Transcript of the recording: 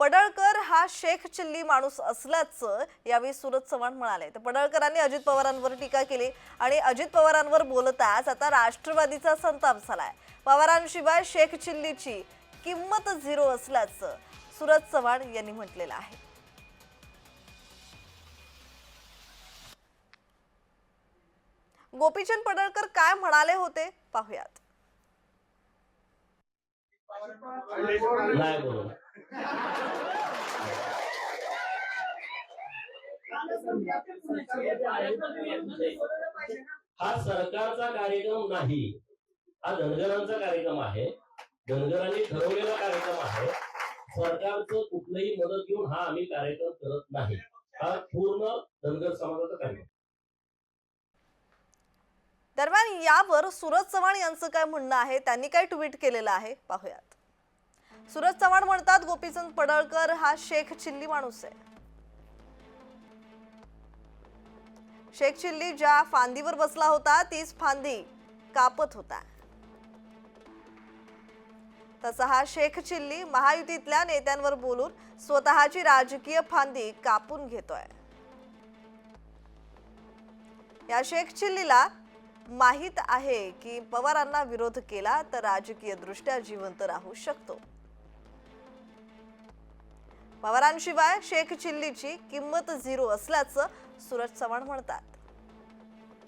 पडळकर हा शेख चिल्ली माणूस असल्याचं यावेळी सुरज चव्हाण म्हणाले. तर पडळकरांनी अजित पवारांवर टीका केली आणि अजित पवारांवर बोलताच आता राष्ट्रवादीचा संताप झालाय. पवारांशिवाय शेख चिल्लीची किंमत झिरो असल्याचं सुरज चव्हाण यांनी म्हटलेलं आहे. गोपीचंद पडळकर काय म्हणाले होते? पाहुयात. नाही हा सरकारचा कार्यक्रम नाही. हा धनगरांचा कार्यक्रम आहे. धनगरांनी ठरवलेला कार्यक्रम आहे. सरकारचं कुठलंही मदत घेऊन हा आम्ही कार्यक्रम करत नाही. हा पूर्ण धनगर समाजाचा कार्यक्रम. दरम्यान यावर सुरज चव्हाण यांचं काय म्हणणं आहे? त्यांनी काय ट्विट केलेलं आहे? पाहुयात. सुरज चव्हाण म्हणतात गोपीचंद पडळकर हा शेख चिल्ली माणूस आहे. शेख चिल्ली ज्या फांदीवर बसला होता तीच फांदी कापत होता. तसा हा शेख चिल्ली महायुतीतल्या नेत्यांवर बोलून स्वतःची राजकीय फांदी कापून घेतोय. या शेख चिल्लीला माहीत आहे की पवारांना विरोध केला तर राजकीय दृष्ट्या जिवंत राहू शकतो. पवारांशिवाय शेख चिल्लीची किंमत झिरो असल्याचं सुरज चव्हाण म्हणतात.